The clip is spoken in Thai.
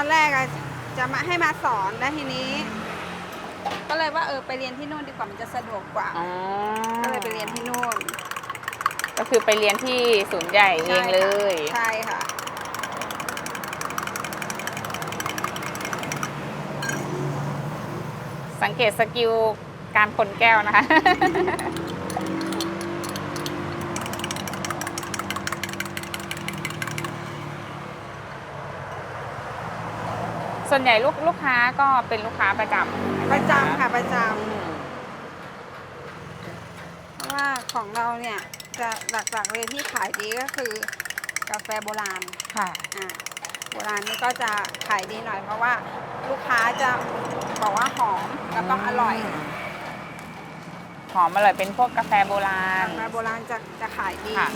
อนแรกอะจะมาให้มาสอนแล้วทีนี้ ก็เลยว่าเออไปเรียนที่นู่นดีกว่ามันจะสะดวกกว่า อ๋อก็เลยไปเรียนที่นู่นก็คือไปเรียนที่ศูนย์ใหญ่เองเลย ใช่ค่ะ สังเกตสกิลการคนแก้วนะคะ ส่วนใหญ่ลูกลูกค้าก็เป็นลูกค้าประจำประจำค่ะประจอืมำเพราะว่าของเราเนี่ยจะหลักๆเลยที่ขายดีก็คือกาแฟโบราณค่ะอ่าโบราณนี่ก็จะขายดีหน่อย เพราะว่าลูกค้าจะบอกว่าหอมแล้วก็อร่อยหอมอร่อยเป็นพวกกาแฟโบราณกาแฟโบราณจะจะขายดีค่ะ